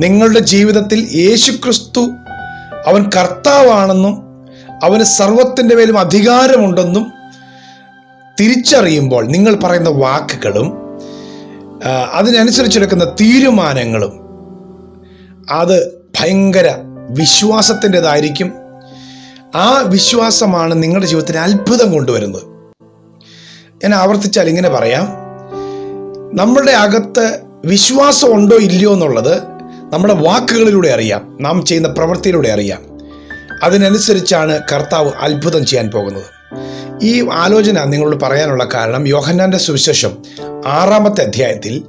നിങ്ങളുടെ ജീവിതത്തിൽ യേശുക്രിസ്തു അവൻ കർത്താവാണെന്നും അവന് സർവത്തിന്റെ മേലും അധികാരമുണ്ടെന്നും തിരിച്ചറിയുമ്പോൾ നിങ്ങൾ പറയുന്ന വാക്കുകളും അതിനനുസരിച്ചെടുക്കുന്ന തീരുമാനങ്ങളും അത് ഭയങ്കര വിശ്വാസത്തിന്റെതായിരിക്കും. ആ വിശ്വാസമാണ് നിങ്ങളുടെ ജീവിതത്തിൽ അത്ഭുതം കൊണ്ടുവരുന്നത്. ഞാൻ ആവർത്തിച്ചാൽ ഇങ്ങനെ പറയാം. നമ്മളുടെ അകത്ത് വിശ്വാസം ഉണ്ടോ ഇല്ലയോ എന്നുള്ളത് നമ്മുടെ വാക്കുകളിലൂടെ അറിയാം. നാം ചെയ്യുന്ന പ്രവൃത്തിയിലൂടെ അറിയാം. അതിനനുസരിച്ചാണ് കർത്താവ് അത്ഭുതം ചെയ്യാൻ പോകുന്നത്. ഈ ആലോചന നിങ്ങളോട് പറയാനുള്ള കാരണം യോഹന്നാന്റെ സുവിശേഷം ആറാമത്തെ അധ്യായത്തിൽ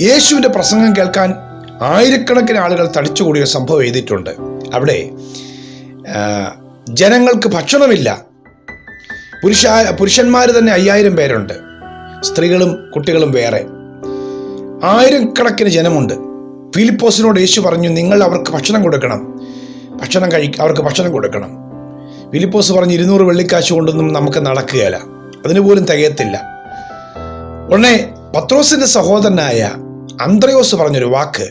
യേശുവിന്റെ പ്രസംഗം കേൾക്കാൻ ആയിരക്കണക്കിന് ആളുകൾ തടിച്ചുകൂടിയ സംഭവം എഴുതിയിട്ടുണ്ട്. അവിടെ ജനങ്ങൾക്ക് ഭക്ഷണമില്ല. പുരുഷ പുരുഷന്മാർ തന്നെ അയ്യായിരം പേരുണ്ട്. സ്ത്രീകളും കുട്ടികളും വേറെ. ആയിരക്കണക്കിന് ജനമുണ്ട്. ഫിലിപ്പോസിനോട് യേശു പറഞ്ഞു നിങ്ങൾ അവർക്ക് ഭക്ഷണം കൊടുക്കണം. ഭക്ഷണം കഴി അവർക്ക് ഭക്ഷണം കൊടുക്കണം. ഫിലിപ്പോസ് പറഞ്ഞു ഇരുന്നൂറ് വെള്ളിക്കാശ് കൊണ്ടൊന്നും നമുക്ക് നടക്കുകയില്ല. അതിനുപോലും തികയത്തില്ല. ഉടനെ പത്രോസിന്റെ സഹോദരനായ അന്ത്രയോസ് പറഞ്ഞൊരു വാക്ക്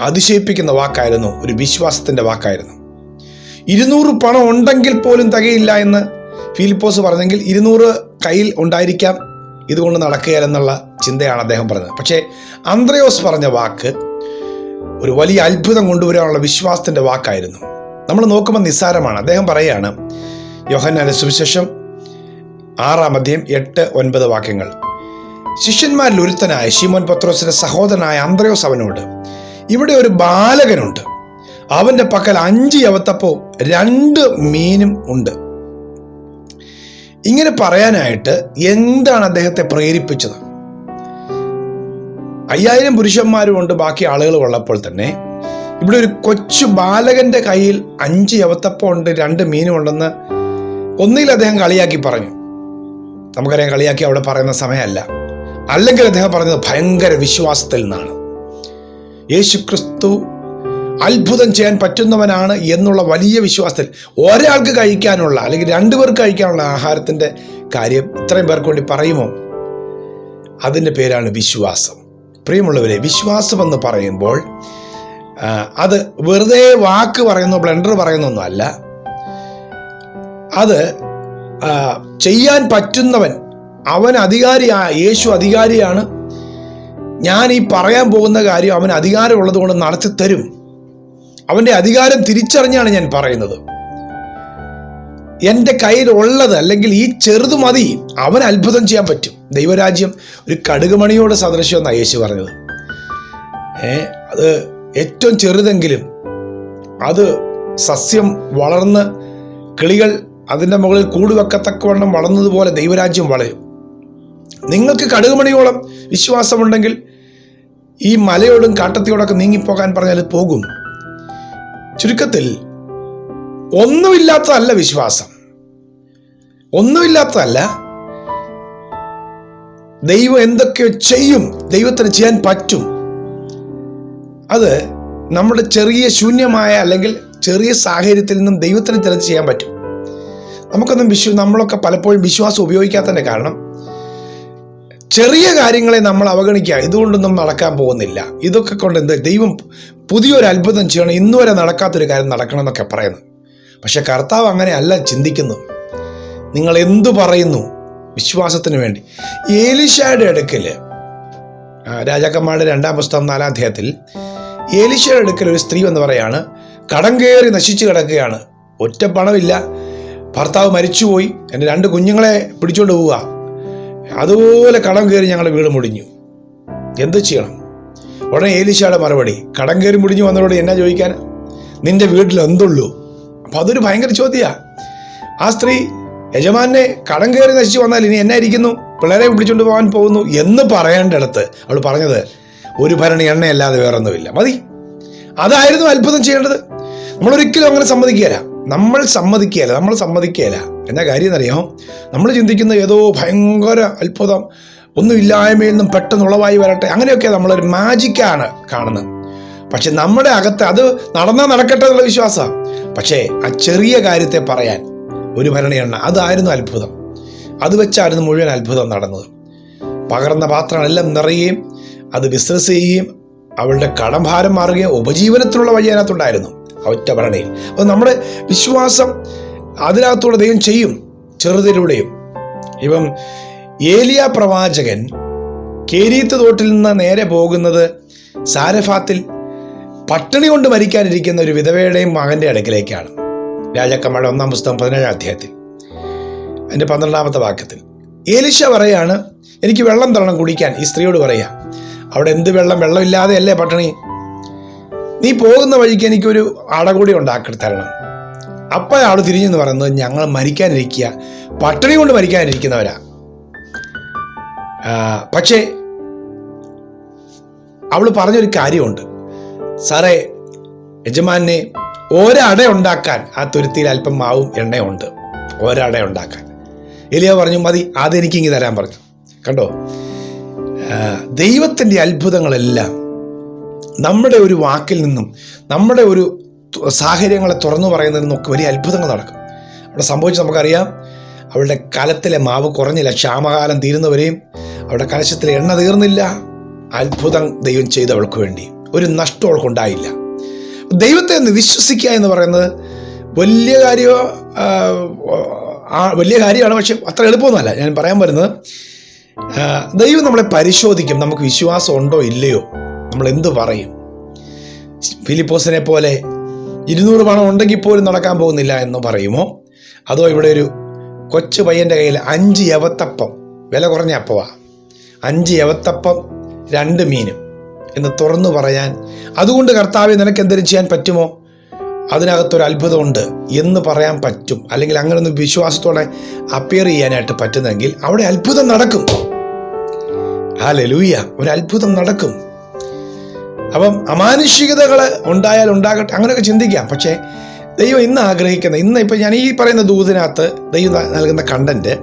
അതിശയിപ്പിക്കുന്ന വാക്കായിരുന്നു ഒരു വിശ്വാസത്തിന്റെ വാക്കായിരുന്നു. ഇരുന്നൂറ് പണം ഉണ്ടെങ്കിൽ പോലും തികയില്ല എന്ന് ഫിലിപ്പോസ് പറഞ്ഞെങ്കിൽ ഇരുന്നൂറ് കയ്യിൽ ഉണ്ടായിരിക്കാം ഇതുകൊണ്ട് നടക്കുകയല്ലെന്നുള്ള ചിന്തയാണ് അദ്ദേഹം പറഞ്ഞത്. പക്ഷേ അന്ത്രയോസ് പറഞ്ഞ വാക്ക് ഒരു വലിയ അത്ഭുതം കൊണ്ടുവരാനുള്ള വിശ്വാസത്തിന്റെ വാക്കായിരുന്നു. നമ്മൾ നോക്കുമ്പോൾ നിസ്സാരമാണ്. അദ്ദേഹം പറയുകയാണ് യോഹന്നാന്റെ സുവിശേഷം ആറാം അധ്യയം എട്ട് ഒൻപത് വാക്യങ്ങൾ. ശിഷ്യന്മാരിൽ ഒരുത്തനായ ഷിമോൻ പത്രോസിന്റെ സഹോദരനായ അന്ത്രയോസ് അവനോട് ഇവിടെ ഒരു ബാലകനുണ്ട്. അവന്റെ പക്കൽ അഞ്ച് യവത്തപ്പോ രണ്ട് മീനും ഉണ്ട്. ഇങ്ങനെ പറയാനായിട്ട് എന്താണ് അദ്ദേഹത്തെ പ്രേരിപ്പിച്ചത്? അയ്യായിരം പുരുഷന്മാരും ഉണ്ട് ബാക്കി ആളുകൾ ഉള്ളപ്പോൾ തന്നെ. ഇവിടെ ഒരു കൊച്ചു ബാലകന്റെ കയ്യിൽ അഞ്ച് യവത്തപ്പം ഉണ്ട് രണ്ട് മീനും ഉണ്ടെന്ന് ഒന്നിൽ അദ്ദേഹം കളിയാക്കി പറഞ്ഞു. നമുക്കറിയാം കളിയാക്കി അവിടെ പറയുന്ന സമയമല്ല. അല്ലെങ്കിൽ അദ്ദേഹം പറഞ്ഞത് ഭയങ്കര വിശ്വാസത്തിൽ നിന്നാണ്. യേശു ക്രിസ്തു അത്ഭുതം ചെയ്യാൻ പറ്റുന്നവനാണ് എന്നുള്ള വലിയ വിശ്വാസത്തിൽ ഒരാൾക്ക് കഴിക്കാനുള്ള അല്ലെങ്കിൽ രണ്ടുപേർക്ക് കഴിക്കാനുള്ള ആഹാരത്തിന്റെ കാര്യം ഇത്രയും പേർക്ക് വേണ്ടി പറയുമോ? അതിന്റെ പേരാണ് വിശ്വാസം. പ്രിയമുള്ളവരെ വിശ്വാസം എന്ന് പറയുമ്പോൾ അത് വെറുതെ വാക്ക് പറയുന്നു ബ്ലണ്ടർ പറയുന്നൊന്നുമല്ല. അത് ചെയ്യാൻ പറ്റുന്നവൻ അവൻ അധികാരിയാ യേശു അധികാരിയാണ്. ഞാൻ ഈ പറയാൻ പോകുന്ന കാര്യം അവൻ അധികാരമുള്ളത് കൊണ്ട് നടത്തി തരും അവന്റെ അധികാരം തിരിച്ചറിഞ്ഞാണ് ഞാൻ പറയുന്നത്. എന്റെ കയ്യിലുള്ളത് അല്ലെങ്കിൽ ഈ ചെറുത് മതി. അവൻ അത്ഭുതം ചെയ്യാൻ പറ്റും. ദൈവരാജ്യം ഒരു കടുകുമണിയോട് സദൃശ്യമെന്നാണ് യേശു പറഞ്ഞത്. ഏ അത് ഏറ്റവും ചെറുതെങ്കിലും അത് സസ്യം വളർന്ന് കിളികൾ അതിന്റെ മുകളിൽ കൂട് വെക്കത്തക്കവണ്ണം വളർന്നതുപോലെ ദൈവരാജ്യം വളരും. നിങ്ങൾക്ക് കടുകുമണിയോളം വിശ്വാസമുണ്ടെങ്കിൽ ഈ മലയോടും കാട്ടത്തിയോടൊക്കെ നീങ്ങിപ്പോകാൻ പറഞ്ഞാൽ പോകും. ചുരുക്കത്തിൽ ഒന്നുമില്ലാത്തതല്ല വിശ്വാസം. ഒന്നുമില്ലാത്തതല്ല ദൈവം എന്തൊക്കെയോ ചെയ്യും ദൈവത്തിന് ചെയ്യാൻ പറ്റും. അത് നമ്മുടെ ചെറിയ ശൂന്യമായ അല്ലെങ്കിൽ ചെറിയ സാഹചര്യത്തിൽ നിന്നും ദൈവത്തിന് ചിലത് ചെയ്യാൻ പറ്റും. നമുക്കൊന്നും വിശ്വ നമ്മളൊക്കെ പലപ്പോഴും വിശ്വാസം ഉപയോഗിക്കാത്തതിന്റെ കാരണം ചെറിയ കാര്യങ്ങളെ നമ്മൾ അവഗണിക്കുക. ഇതുകൊണ്ടൊന്നും നടക്കാൻ പോകുന്നില്ല. ഇതൊക്കെ കൊണ്ട് എന്താ? ദൈവം പുതിയൊരു അത്ഭുതം ചെയ്യണം. ഇന്നുവരെ നടക്കാത്തൊരു കാര്യം നടക്കണം എന്നൊക്കെ പറയുന്നു. പക്ഷെ കർത്താവ് അങ്ങനെ അല്ല ചിന്തിക്കുന്നു. നിങ്ങൾ എന്തു പറയുന്നു? വിശ്വാസത്തിന് വേണ്ടി. ഏലിഷയുടെ അടുക്കൽ രാജാക്കന്മാരുടെ രണ്ടാം പുസ്തകം നാലാം അധ്യായത്തിൽ ഏലിഷയുടെ അടുക്കൽ ഒരു സ്ത്രീ എന്ന് പറയാണ് കടം കയറി നശിച്ചു കിടക്കുകയാണ്. ഒറ്റ പണമില്ല. ഭർത്താവ് മരിച്ചുപോയി. എന്റെ രണ്ട് കുഞ്ഞുങ്ങളെ പിടിച്ചോണ്ട് പോവുക. അതുപോലെ കടം കയറി ഞങ്ങളുടെ വീട് മുടിഞ്ഞു. എന്ത് ചെയ്യണം? ഉടനെ ഏലിശയുടെ മറുപടി കടം കയറി മുടിഞ്ഞു വന്നവരോട് എന്നാ ചോദിക്കാൻ? നിന്റെ വീട്ടിൽ എന്തുള്ളൂ? അപ്പൊ അതൊരു ഭയങ്കര ചോദ്യമാണ് ആ സ്ത്രീ യജമാനെ കടം കയറി നശിച്ചു വന്നാൽ ഇനി എന്നായിരിക്കുന്നു? പിള്ളേരെ വിളിച്ചുകൊണ്ട് പോകാൻ പോകുന്നു എന്ന് പറയേണ്ടടുത്ത് അവൾ പറഞ്ഞത് ഒരു ഭരണി എണ്ണയല്ലാതെ വേറൊന്നുമില്ല. മതി. അതായിരുന്നു അത്ഭുതം ചെയ്യേണ്ടത്. നമ്മൾ ഒരിക്കലും അങ്ങനെ സമ്മതിക്കുകയില്ല. നമ്മൾ സമ്മതിക്കുകയില്ല. നമ്മൾ സമ്മതിക്കുകയില്ല. എന്നാ കാര്യം എന്നറിയാം? നമ്മൾ ചിന്തിക്കുന്ന ഏതോ ഭയങ്കര അത്ഭുതം. ഒന്നുമില്ലായ്മയിൽ നിന്നും പെട്ടെന്ന് ഉളവായി വരട്ടെ. അങ്ങനെയൊക്കെ നമ്മളൊരു മാജിക്കാണ് കാണുന്നത്. പക്ഷെ നമ്മുടെ അകത്ത് അത് നടന്നാൽ നടക്കട്ടെ എന്നുള്ള വിശ്വാസമാണ് പക്ഷേ ആ ചെറിയ കാര്യത്തെ പറയാൻ ഒരു ഭരണയെണ്ണ അതായിരുന്നു അത്ഭുതം. അത് വെച്ചായിരുന്നു മുഴുവൻ അത്ഭുതം നടന്നത്. പകർന്ന പാത്രങ്ങളെല്ലാം നിറയുകയും അത് ബിസിനസ് ചെയ്യുകയും അവളുടെ കടം ഭാരം മാറുകയും ഉപജീവനത്തിനുള്ള വഴി അതിനകത്തുണ്ടായിരുന്നു ഒറ്റ ഭരണയിൽ. അപ്പോൾ നമ്മുടെ വിശ്വാസം അതിനകത്തൂടെ ദൈവം ചെയ്യും ചെറുതിലൂടെയും. ഇപ്പം ഏലിയ പ്രവാചകൻ കേരീത്ത് തോട്ടിൽ നിന്ന് നേരെ പോകുന്നത് സാരഫാത്തിൽ പട്ടിണി കൊണ്ട് മരിക്കാനിരിക്കുന്ന ഒരു വിധവയുടെയും മകന്റെ അടുക്കിലേക്കാണ്. രാജാക്കന്മാരുടെ ഒന്നാം പുസ്തകം പതിനേഴാം അധ്യായത്തിൽ. അതിന്റെ പന്ത്രണ്ടാമത്തെ വാക്യത്തിൽ ഏലിശ പറയാണ് എനിക്ക് വെള്ളം തരണം കുടിക്കാൻ. ഈ സ്ത്രീയോട് പറയാം അവിടെ എന്ത് വെള്ളം? വെള്ളമില്ലാതെ അല്ലേ പട്ടിണി? നീ പോകുന്ന വഴിക്ക് എനിക്കൊരു അടകൂടി ഉണ്ടാക്കി തരണം. അപ്പം ആൾ തിരിഞ്ഞെന്ന് പറയുന്നത് ഞങ്ങൾ മരിക്കാനിരിക്കുക പട്ടിണി കൊണ്ട് മരിക്കാനിരിക്കുന്നവരാ. പക്ഷേ അവൾ പറഞ്ഞൊരു കാര്യമുണ്ട്. സാറേ യജമാനെ ഒരട ഉണ്ടാക്കാൻ ആ തുരുത്തിയിൽ അല്പം മാവും എണ്ണയുണ്ട്. ഒരട ഉണ്ടാക്കാൻ. എലിയ പറഞ്ഞു മതി അതെനിക്ക് ഇങ്ങ് തരാൻ പറഞ്ഞു. കണ്ടോ? ദൈവത്തിന്റെ അത്ഭുതങ്ങളെല്ലാം നമ്മുടെ ഒരു വാക്കിൽ നിന്നും നമ്മുടെ ഒരു സാഹചര്യങ്ങളെ തുറന്നു പറയുന്നതിൽ നിന്നൊക്കെ വലിയ അത്ഭുതങ്ങൾ നടക്കും. അവിടെ സംഭവിച്ച് നമുക്കറിയാം. അവളുടെ കലത്തിലെ മാവ് കുറഞ്ഞില്ല. ക്ഷാമകാലം തീരുന്നവരെയും അവളുടെ കലശത്തിലെ എണ്ണ തീർന്നില്ല. അത്ഭുതം ദൈവം ചെയ്തു അവൾക്ക് വേണ്ടി. ഒരു നഷ്ടം അവൾക്കുണ്ടായില്ല. ദൈവത്തെ ഒന്ന് വിശ്വസിക്കുക എന്ന് പറയുന്നത് വലിയ കാര്യമോ വലിയ കാര്യമാണ് പക്ഷെ അത്ര എളുപ്പമൊന്നുമല്ല. ഞാൻ പറയാൻ വരുന്നത് ദൈവം നമ്മളെ പരിശോധിക്കും. നമുക്ക് വിശ്വാസം ഉണ്ടോ ഇല്ലയോ? നമ്മൾ എന്ത് പറയും? ഫിലിപ്പോസിനെ പോലെ ഇരുന്നൂറ് പണം ഉണ്ടെങ്കിൽ പോലും നടക്കാൻ പോകുന്നില്ല എന്ന് പറയുമോ? അതോ ഇവിടെ ഒരു കൊച്ചു പയ്യന്റെ കയ്യിൽ അഞ്ച് യവത്തപ്പം വില കുറഞ്ഞ അപ്പവാ. അഞ്ച് യവത്തപ്പം രണ്ട് മീനും. എന്ന് തുറന്നു പറയാൻ. അതുകൊണ്ട് കർത്താവെ നിനക്ക് എന്തെങ്കിലും ചെയ്യാൻ പറ്റുമോ? അതിനകത്തൊരു അത്ഭുതമുണ്ട്. എന്ന് പറയാൻ പറ്റും. അല്ലെങ്കിൽ അങ്ങനെ ഒന്ന് വിശ്വാസത്തോടെ അപ്പിയർ ചെയ്യാനായിട്ട് പറ്റുന്നെങ്കിൽ അവിടെ അത്ഭുതം നടക്കും. ആ ലലൂയ ഒരു അത്ഭുതം നടക്കും. അപ്പം അമാനുഷികതകൾ ഉണ്ടായാൽ ഉണ്ടാകട്ടെ അങ്ങനെയൊക്കെ ചിന്തിക്കാം. പക്ഷേ ദൈവം ഇന്ന് ആഗ്രഹിക്കുന്ന ഇന്ന് ഇപ്പം ഞാൻ ഈ പറയുന്ന ദൂതിനകത്ത് ദൈവം നൽകുന്ന കണ്ടന്റ്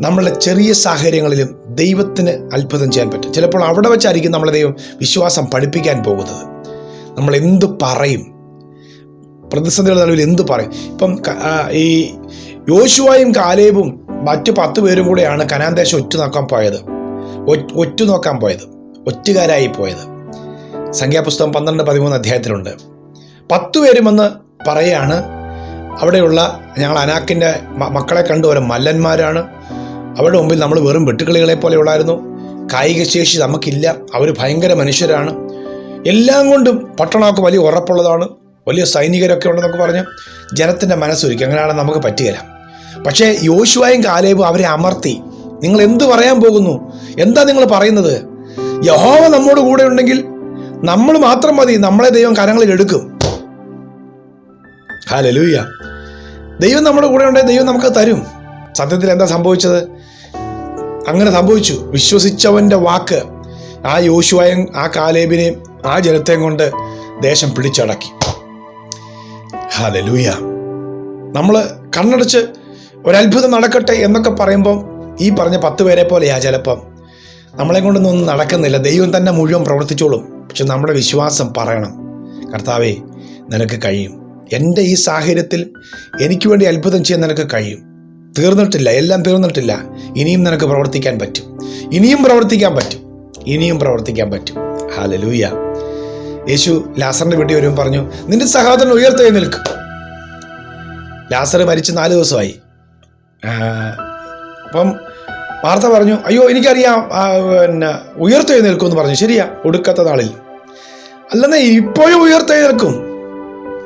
നമ്മളുടെ ചെറിയ സാഹചര്യങ്ങളിലും ദൈവത്തിന് അത്ഭുതം ചെയ്യാൻ പറ്റും. ചിലപ്പോൾ അവിടെ വെച്ചായിരിക്കും നമ്മളെ ദൈവം വിശ്വാസം പഠിപ്പിക്കാൻ പോകുന്നത്. നമ്മൾ എന്ത് പറയും? പ്രതിസന്ധികളുടെ നടുവിൽ എന്ത് പറയും? ഇപ്പം ഈ യോശുവായും കാലേബും മറ്റ് പത്ത് പേരും കൂടെയാണ് കനാൻ ഒറ്റ നോക്കാൻ പോയത്. ഒറ്റ നോക്കാൻ പോയത്. ഒറ്റുകാരായി പോയത്. സംഖ്യാപുസ്തകം പന്ത്രണ്ട് പതിമൂന്ന് അധ്യായത്തിലുണ്ട്. പത്ത് പേരും വന്ന് പറയാണ് അവിടെയുള്ള ഞങ്ങൾ അനാക്കിന്റെ മക്കളെ കണ്ടു ഓരോ മല്ലന്മാരാണ്. അവരുടെ മുമ്പിൽ നമ്മൾ വെറും വെട്ടുക്കളികളെ പോലെ ഉള്ളായിരുന്നു കായിക ശേഷി നമുക്കില്ല. അവർ ഭയങ്കര മനുഷ്യരാണ്. എല്ലാം കൊണ്ടും പട്ടണമൊക്കെ വലിയ ഉറപ്പുള്ളതാണ്. വലിയ സൈനികരൊക്കെ ഉണ്ടെന്നൊക്കെ പറഞ്ഞ് ജനത്തിന്റെ മനസ്സൊരുക്കി. അങ്ങനെയാണ് നമുക്ക് പറ്റുകയില്ല. പക്ഷേ യോശുവായും കാലേബും അവരെ അമർത്തി. നിങ്ങൾ എന്ത് പറയാൻ പോകുന്നു? എന്താ നിങ്ങൾ പറയുന്നത്? യഹോവ നമ്മോട് കൂടെ ഉണ്ടെങ്കിൽ നമ്മൾ മാത്രം മതി. നമ്മളെ ദൈവം കരങ്ങളിൽ എടുക്കും. ഹാലലൂയ ദൈവം നമ്മുടെ കൂടെ ഉണ്ടെങ്കിൽ ദൈവം നമുക്ക് തരും. സത്യത്തിൽ എന്താ സംഭവിച്ചത്? അങ്ങനെ സംഭവിച്ചു. വിശ്വസിച്ചവന്റെ വാക്ക് ആ യോശുവായും ആ കാലേബിനെയും ആ ജനത്തെയും കൊണ്ട് ദേശം പിടിച്ചടക്കി. ഹലൂയ നമ്മൾ കണ്ണടച്ച് ഒരത്ഭുതം നടക്കട്ടെ എന്നൊക്കെ പറയുമ്പം ഈ പറഞ്ഞ പത്ത് പേരെ പോലെയാ ചിലപ്പം. നമ്മളെ കൊണ്ടൊന്നും നടക്കുന്നില്ല. ദൈവം തന്നെ മുഴുവൻ പ്രവർത്തിച്ചോളും. പക്ഷെ നമ്മുടെ വിശ്വാസം പറയണം. കർത്താവേ നിനക്ക് കഴിയും. എന്റെ ഈ സാഹചര്യത്തിൽ എനിക്ക് വേണ്ടി അത്ഭുതം ചെയ്യാൻ നിനക്ക് കഴിയും. തീർന്നിട്ടില്ല എല്ലാം തീർന്നിട്ടില്ല. ഇനിയും നിനക്ക് പ്രവർത്തിക്കാൻ പറ്റും. ഇനിയും പ്രവർത്തിക്കാൻ പറ്റും. ഇനിയും പ്രവർത്തിക്കാൻ പറ്റും. ഹാലലൂയ യേശു ലാസറിന്റെ വീട്ടിൽ വരുമ്പോൾ പറഞ്ഞു നിന്റെ സഹോദരൻ ഉയർത്തേ നിൽക്കും. ലാസർ മരിച്ച് നാല് ദിവസമായി. അപ്പം വാർത്ത പറഞ്ഞു അയ്യോ എനിക്കറിയാം പിന്നെ ഉയർത്തു നിൽക്കും എന്ന് പറഞ്ഞു. ശരിയാ ഒടുക്കത്ത നാളിൽ. അല്ലെന്നേ ഇപ്പോഴും ഉയർത്തെഴുന്നേൽക്കും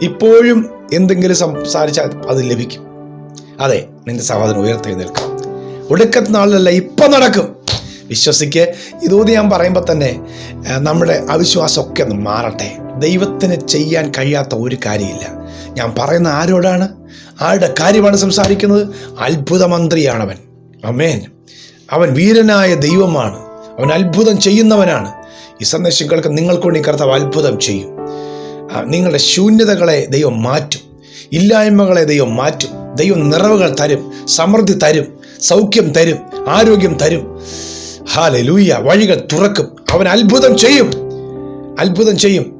ഇപ്പോഴും എന്തെങ്കിലും സംസാരിച്ചാൽ അത് ലഭിക്കും. അതെ നിന്റെ സഹോദരൻ ഉയർത്തെഴുന്നേൽക്കും. ഒടുക്കത്തെ നാളിലല്ല ഇപ്പൊ നടക്കും. വിശ്വസിക്ക് ഇതൂതി ഞാൻ പറയുമ്പോൾ തന്നെ നമ്മുടെ അവിശ്വാസമൊക്കെ ഒന്ന് മാറട്ടെ. ദൈവത്തിന് ചെയ്യാൻ കഴിയാത്ത ഒരു കാര്യമില്ല. ഞാൻ പറയുന്ന ആരോടാണ്? ആരുടെ കാര്യമാണ് സംസാരിക്കുന്നത്? അത്ഭുതമന്ത്രിയാണവൻ. അമേൻ അവൻ വീരനായ ദൈവമാണ്. അവൻ അത്ഭുതം ചെയ്യുന്നവനാണ്. ഈ സന്ദേശം കേൾക്കാൻ നിങ്ങൾക്കൊണ്ട് ഈ കർത്താവ് അത്ഭുതം ചെയ്യും. നിങ്ങളുടെ ശൂന്യതകളെ ദൈവം മാറ്റും. ഇല്ലായ്മകളെ ദൈവം മാറ്റും. ദൈവം നിറവുകൾ തരും സമൃദ്ധി തരും സൗഖ്യം തരും ആരോഗ്യം തരും. ഹാലെ ലൂയ വഴികൾ തുറക്കും. അവൻ അത്ഭുതം ചെയ്യും. അത്ഭുതം ചെയ്യും.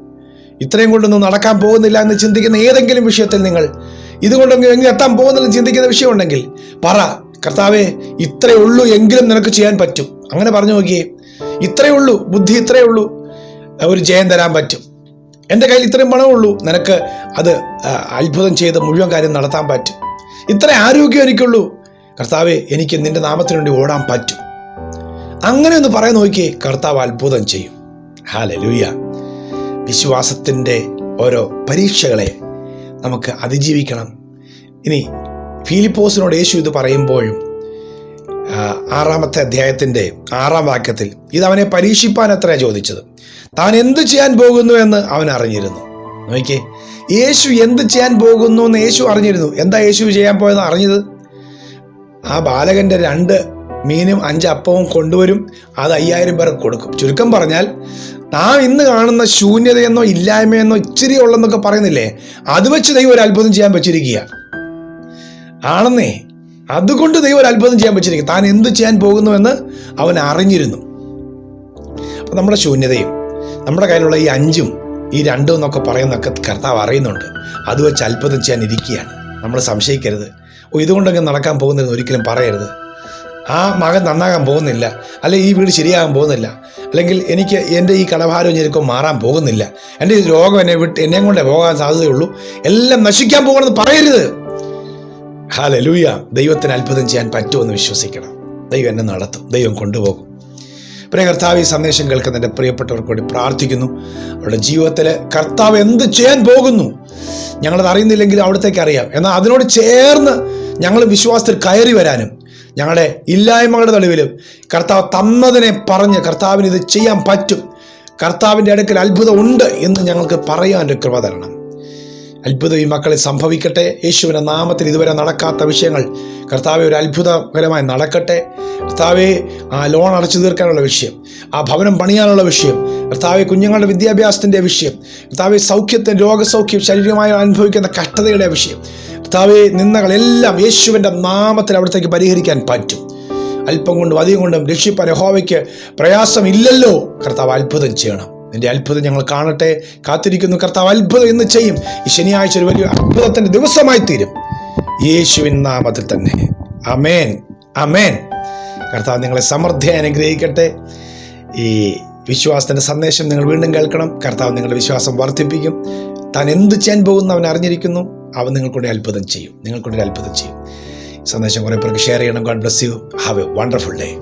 ഇത്രയും കൊണ്ടൊന്നും നടക്കാൻ പോകുന്നില്ല എന്ന് ചിന്തിക്കുന്ന ഏതെങ്കിലും വിഷയത്തിൽ നിങ്ങൾ ഇതുകൊണ്ടൊന്നും എങ്ങനെ എത്താൻ പോകുന്നില്ല ചിന്തിക്കുന്ന വിഷയമുണ്ടെങ്കിൽ പറ. കർത്താവേ ഇത്രയേ ഉള്ളൂ എങ്കിലും നിനക്ക് ചെയ്യാൻ പറ്റും. അങ്ങനെ പറഞ്ഞു നോക്കിയേ. ഇത്രയേ ഉള്ളൂ ബുദ്ധി ഇത്രയേ ഉള്ളൂ ഒരു ജയം തരാൻ പറ്റും. എന്റെ കയ്യിൽ ഇത്രയും പണമുള്ളൂ നിനക്ക് അത് അത്ഭുതം ചെയ്ത് മുഴുവൻ കാര്യം നടത്താൻ പറ്റും. ഇത്ര ആരോഗ്യം എനിക്കുള്ളൂ. കർത്താവെ എനിക്ക് നിന്റെ നാമത്തിന് വേണ്ടി ഓടാൻ പറ്റും. അങ്ങനെ ഒന്ന് പറയാൻ നോക്കിയേ കർത്താവ് അത്ഭുതം ചെയ്യും. ഹാലലൂയ വിശ്വാസത്തിന്റെ ഓരോ പരീക്ഷകളെ നമുക്ക് അതിജീവിക്കണം. ഇനി ഫിലിപ്പോസിനോട് യേശു ഇത് പറയുമ്പോഴും ആറാമത്തെ അധ്യായത്തിന്റെ ആറാം വാക്യത്തിൽ ഇത് അവനെ പരീക്ഷിപ്പാൻ അത്ര ചോദിച്ചത്. താൻ എന്ത് ചെയ്യാൻ പോകുന്നു? എന്ന് അവൻ അറിഞ്ഞിരുന്നു. നോക്കിയേ. യേശു എന്ത് ചെയ്യാൻ പോകുന്നു എന്ന് യേശു അറിഞ്ഞിരുന്നു. എന്താ യേശു ചെയ്യാൻ പോയെന്ന് അറിഞ്ഞത്? ആ ബാലകന്റെ രണ്ട് മീനും അഞ്ച് അപ്പവും കൊണ്ടുവരും. അത് അയ്യായിരം പേർക്ക് കൊടുക്കും. ചുരുക്കം പറഞ്ഞാൽ നാം ഇന്ന് കാണുന്ന ശൂന്യതയെന്നോ ഇല്ലായ്മയെന്നോ ഇച്ചിരി ഉള്ളെന്നൊക്കെ പറയുന്നില്ലേ? അത് വെച്ച് ദൈവം ഒരു അത്ഭുതം ചെയ്യാൻ വെച്ചിരിക്കുക. ആണെന്നേ അതുകൊണ്ട് ദൈവം ഒരു അത്ഭുതം ചെയ്യാൻ വെച്ചിരിക്കുക. താൻ എന്ത് ചെയ്യാൻ പോകുന്നുവെന്ന് അവൻ അറിഞ്ഞിരുന്നു. അപ്പം നമ്മുടെ ശൂന്യതയും നമ്മുടെ കയ്യിലുള്ള ഈ അഞ്ചും ഈ രണ്ടും എന്നൊക്കെ പറയുന്നൊക്കെ കർത്താവ് അറിയുന്നുണ്ട്. അത് വെച്ച് അത്ഭുതം ചെയ്യാൻ ഇരിക്കുകയാണ്. നമ്മൾ സംശയിക്കരുത്. ഓ ഇതുകൊണ്ടൊക്കെ നടക്കാൻ പോകുന്നതെന്ന് ഒരിക്കലും പറയരുത്. ആ മകൻ നന്നാകാൻ പോകുന്നില്ല. അല്ലെ ഈ വീട് ശരിയാകാൻ പോകുന്നില്ല. അല്ലെങ്കിൽ എനിക്ക് എന്റെ ഈ കടഭാരം ഞെരുക്കം മാറാൻ പോകുന്നില്ല. എന്റെ ഈ രോഗം എന്നെ വിട്ട് എന്നെ കൊണ്ടേ പോകാൻ സാധ്യതയുള്ളൂ. എല്ലാം നശിക്കാൻ പോകണമെന്ന് പറയരുത്. ഹാലലൂയ ദൈവത്തിന് അത്ഭുതം ചെയ്യാൻ പറ്റുമെന്ന് വിശ്വസിക്കണം. ദൈവം എന്നെ നടത്തും. ദൈവം കൊണ്ടുപോകും. പ്രിയ കർത്താവ് ഈ സന്ദേശം കേൾക്കുന്ന എന്റെ പ്രിയപ്പെട്ടവർക്ക് വേണ്ടി പ്രാർത്ഥിക്കുന്നു. അവരുടെ ജീവിതത്തിൽ കർത്താവ് എന്ത് ചെയ്യാൻ പോകുന്നു ഞങ്ങളത് അറിയുന്നില്ലെങ്കിൽ അവിടത്തേക്ക് അറിയാം. എന്നാൽ അതിനോട് ചേർന്ന് ഞങ്ങൾ വിശ്വാസത്തിൽ കയറി വരാനും ഞങ്ങളുടെ ഇല്ലായ്മകളുടെ തെളിവിലും കർത്താവ് തന്നതിനെ പറഞ്ഞ് കർത്താവിന് ഇത് ചെയ്യാൻ പറ്റും. കർത്താവിന്റെ അടുക്കൽ അത്ഭുതം ഉണ്ട് എന്ന് ഞങ്ങൾക്ക് പറയാൻ ഒരു കൃപ തരണം. അത്ഭുതം ഈ മക്കളിൽ സംഭവിക്കട്ടെ. യേശുവിന്റെ നാമത്തിൽ ഇതുവരെ നടക്കാത്ത വിഷയങ്ങൾ കർത്താവെ ഒരു അത്ഭുതകരമായി നടക്കട്ടെ. കർത്താവെ ആ ലോൺ അടച്ചു തീർക്കാനുള്ള വിഷയം ആ ഭവനം പണിയാനുള്ള വിഷയം കർത്താവെ കുഞ്ഞുങ്ങളുടെ വിദ്യാഭ്യാസത്തിന്റെ വിഷയം കർത്താവെ സൗഖ്യത്തെ രോഗസൗഖ്യം ശരീരമായി അനുഭവിക്കുന്ന കഷ്ടതയുടെ വിഷയം കർത്താവെ നിന്നകളെല്ലാം യേശുവിന്റെ നാമത്തിൽ അവിടത്തേക്ക് പരിഹരിക്കാൻ പറ്റും. അല്പം കൊണ്ടും അധികം കൊണ്ടും രക്ഷിപ്പാൻ യഹോവയ്ക്ക് പ്രയാസമില്ലല്ലോ. കർത്താവ് അത്ഭുതം ചെയ്യണം. നിന്റെ അത്ഭുതം ഞങ്ങൾ കാണട്ടെ. കാത്തിരിക്കുന്നു കർത്താവ് അത്ഭുതം ഇന്ന് ചെയ്യും. ഈ ശനിയാഴ്ച ഒരു വലിയ അത്ഭുതത്തിന്റെ ദിവസമായി തീരും. യേശുവിൻ നാമത്തിൽ തന്നെ. അമേൻ അമേൻ കർത്താവ് നിങ്ങളെ സമൃദ്ധി അനുഗ്രഹിക്കട്ടെ. ഈ വിശ്വാസത്തിന്റെ സന്ദേശം നിങ്ങൾ വീണ്ടും കേൾക്കണം. കർത്താവ് നിങ്ങളുടെ വിശ്വാസം വർദ്ധിപ്പിക്കും. താൻ എന്ത് ചെയ്യാൻ പോകുന്നു അവൻ അറിഞ്ഞിരിക്കുന്നു. അവൻ നിങ്ങൾക്കൊണ്ട് അത്ഭുതം ചെയ്യും. നിങ്ങൾക്കൊണ്ട് ഒരു അത്ഭുതം ചെയ്യും. സന്ദേശം കുറേ പേർക്ക് ഷെയർ ചെയ്യണം. God bless you have a wonderful day